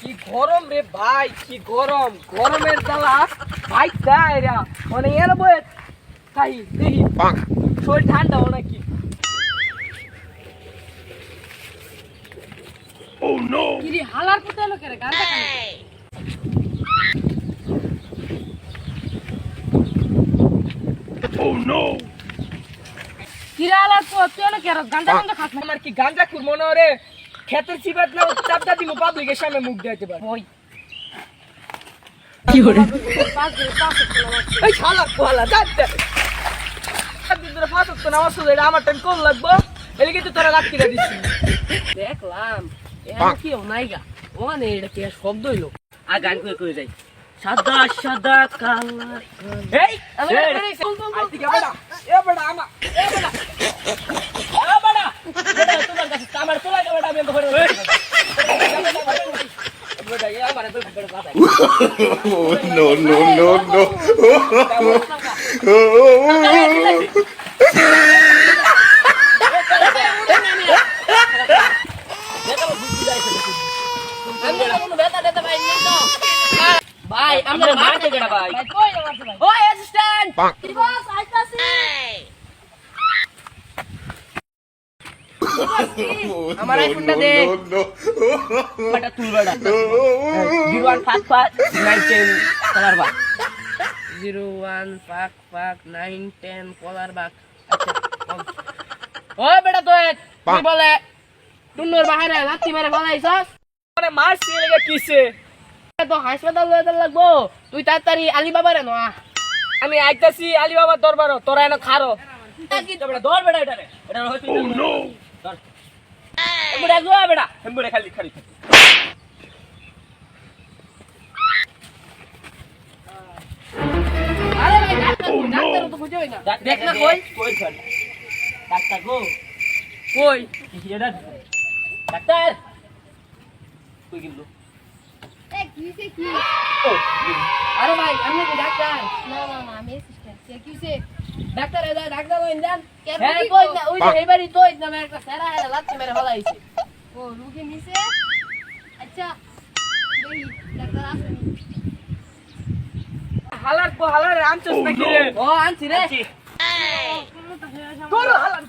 কি গরম রে ভাই কি গরম। গরমের জ্বালা ভাই তাই রা। মানে এর বয়ে তাই দেখি। শরীর ঠান্ডা ও নাকি? কিরে হালার কোথায় লোকের গানটা কেন কিরে হালার তো তুই লোকের খাস আমার কি গাঞ্জা খুর মনে রে? খেতের চিবাত না চাপটা দিব পাবলিকের সামনে মুখ দিতে পারে ওই কি করে এই শালা কোয়ালা যাচ্ছে একদিন ধরে ফাঁস হতো না আমার আমার টাইম কম লাগবো এদিকে তো তোরা রাত্রি দিচ্ছি দেখলাম এখন কি নাইগা ওখানে এটা কি শব্দ হইল আর গান করে করে যাই সাদা সাদা কালা এই আমি বেটা এ বেটা আমা এ বেটা এ বেটা বেটা তোমার কাছে আমার তোলা বেটা আমি ধরে Oh, no, no, no, no. ভাই আমরা মারতে গেড়া ভাই ওই অ্যাসিস্ট্যান্ট. বস আইতাছি আমার আইফোনটা দে বাটা তুল বাটা জিরো ওয়ান ফাঁক ফাঁক নাইন টেন কলার বাগ জিরো ওয়ান ফাঁক ফাঁক নাইন টেন কলার বাগ আচ্ছা ওই বেটা তো কি বলে? টুন্নুর বাহিরে লাত্তি মেরে ফলাইছস? মানে মারছি এলাকা কিসে? তো হাসপাতাল লইতে লাগবো? তুই তাড়াতাড়ি আলিবাবারে নোয়া আমি আইতাছি আলী বাবা দরবার তোরা এনে খারো। কি তো বেটা ধর বেটা এটারে। এটা নো ধর এমবুড়ে গো বেটা হেম্বুরে খালি খালি আরে ভাই ডাক্তার কই? তো বুঝোই না। দেখ না কই। কই ডাক্তার গো। কই? ডাক্তার! কই গেল? কিসে কি? আরে ভাই আমি কি ডাক্তার না না না আমি assistant. কে কিসে? ডাক্তার এদা ডাক্তার কই দেন কেন হ্যাঁ কি কই কো? না ওই যে এবারই তো নামে একটা সেরা হেরা লাত্তি মেরে ফলাইছে ও রুগী নিছে? আচ্ছা, দেখি, ডাক্তার আসেনি। হালার পো হালার রামচস নাকি রে ও আনছি রে তোর হালার